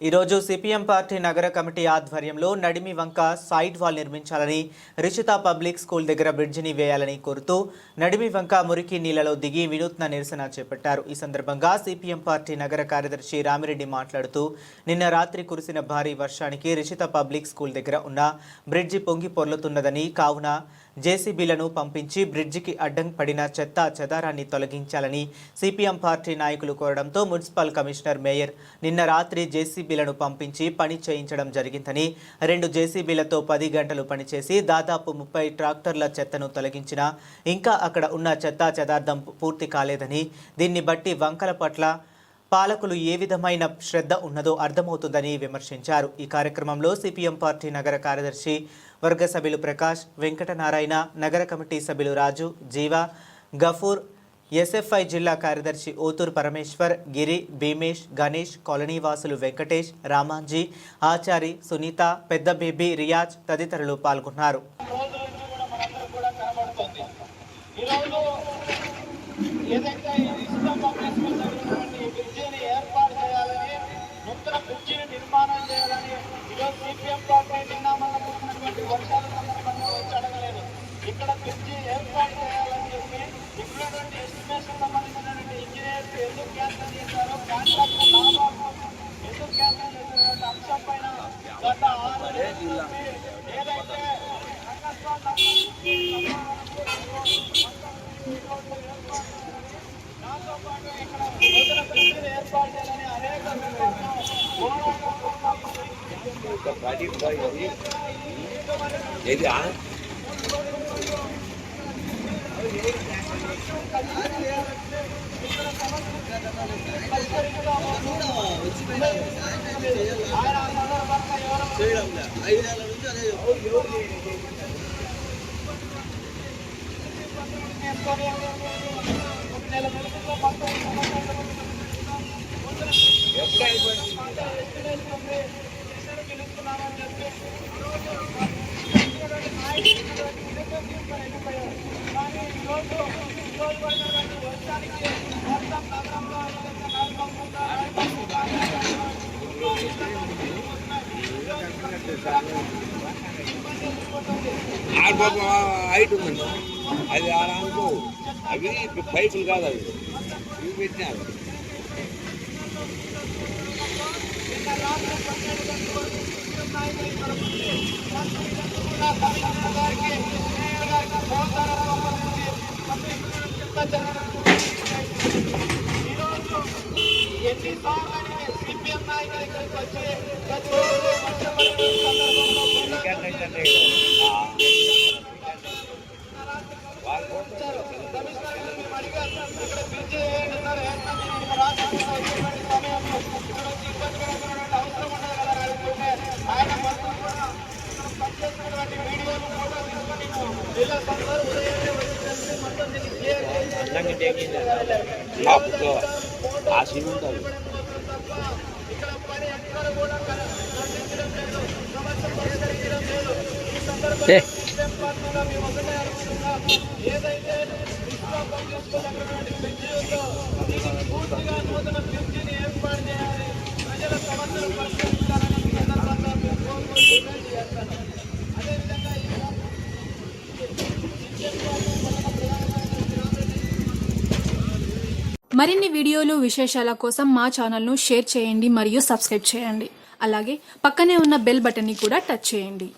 ఈరోజు CPM party నగర committee ఆధ్వర్యంలో నడిమి వంక సైడ్ వాల్ నిర్మించాలని రిషిత పబ్లిక్ స్కూల్ దగ్గర బ్రిడ్జిని వేయాలని కోరుతూ నడిమి వంక మురికి నీళ్ళలో దిగి వినూత్న నిరసన చేపట్టారు. ఈ సందర్భంగా సిపిఎం పార్టీ నగర కార్యదర్శి రామిరెడ్డి మాట్లాడుతూ నిన్న రాత్రి కురిసిన భారీ వర్షానికి రిషిత పబ్లిక్ స్కూల్ దగ్గర ఉన్న బ్రిడ్జి పొంగి పొర్లుతున్నదని కావున జేసీబీలను పంపించి బ్రిడ్జికి అడ్డం పడిన చెత్త చెదారాన్ని తొలగించాలని సిపిఎం పార్టీ నాయకులు కోరడంతో మున్సిపల్ కమిషనర్ మేయర్ నిన్న రాత్రి జేసీబీ జేసీబీలను పంపించి పని చేయించడం జరిగిందని రెండు జేసీబీలతో పది గంటలు పనిచేసి దాదాపు ముప్పై ట్రాక్టర్ల చెత్తను తొలగించినా ఇంకా అక్కడ ఉన్న చెత్త చెదార్థం పూర్తి కాలేదని దీన్ని బట్టి వంకల పట్ల పాలకులు ఏ విధమైన శ్రద్ధ ఉన్నదో అర్థమవుతుందని విమర్శించారు. ఈ కార్యక్రమంలో సిపిఎం పార్టీ నగర కార్యదర్శి వర్గ సభ్యులు ప్రకాష్ వెంకటనారాయణ నగర కమిటీ సభ్యులు రాజు జీవా గఫూర్ ఎస్ఎఫ్ఐ జిల్లా కార్యదర్శి ఓతూరు పరమేశ్వర్ గిరి భీమేష్ గణేష్ కాలనీ వాసులు వెంకటేష్ రామాంజీ ఆచారి సునీత పెద్ద బేబీ రియాజ్ తదితరులు పాల్గొన్నారు. నిర్మాణం చేయాలని ఈరోజు సిపిఎం పార్టీ నిన్న మన వర్షాల సందర్భంగా వచ్చి అడగలేదు. ఇక్కడ బ్రిడ్జి ఏర్పాటు చేయాలి క్యాన్సల్ చేశారో కాంట్రాక్ట్ లాభాలు ఎందుకు క్యాన్సల్ చేశారనే అంశం పైన గత ఆరు ఏదైతే దాంతో పాటు ఇక్కడ నూతన ఏర్పాటు చేయాలని అనేక ఏది ఆ? ఆయన ఆ సందర్భంగా ఎప్పుడు అయిపోయింది కానీ ఈరోజు ఈరోజు పడినటువంటి వర్షానికి మొత్తం నగరంలో ఏదైతే ఆడ హైట్ ఉందండి అది ఆడ అనుకో అవి పైపులు కాదు అవి ఇవి పెట్టినారు ఎన్నిసార్లు సిపిఎం నాయకులు ఇక్కడికి వచ్చి ప్రతిరోజు వర్షం సందర్భంలో కమిషనర్ గారు మేము అడిగారు. ఇక్కడ బ్రిడ్జి వేయండి సార్, రాష్ట్రంలో సమయంలో ఇక్కడ వచ్చి ఇబ్బంది అవసరం ఉండదు కదా అనుకుంటే ఆయన కూడా ఇక్కడ పనిచేస్తున్నటువంటి వీడియోలు ఫోటోలు తీసుకొని జిల్లా ఉదయాన్నే వచ్చి కలిసి మొత్తం దీన్ని క్లియర్ చేసి టాప్లో ఆ సిమెంట్ అది ఏదైతే పూర్తిగా నూతన ఏర్పాటు చేయాలి ప్రజల సమస్యలు పరిష్కరించాలని ఈ సందర్భంగా మేము కోరుకుంటూ విజ్ఞప్తి చేస్తాను అదేవిధంగా ఈ సిపిఎం పార్టీ పట్టణ ప్రధాన మరిన్ని వీడియోలు విశేషాల కోసం మా ఛానల్ను షేర్ చేయండి మరియు సబ్స్క్రైబ్ చేయండి. అలాగే పక్కనే ఉన్న బెల్ బటన్ని కూడా టచ్ చేయండి.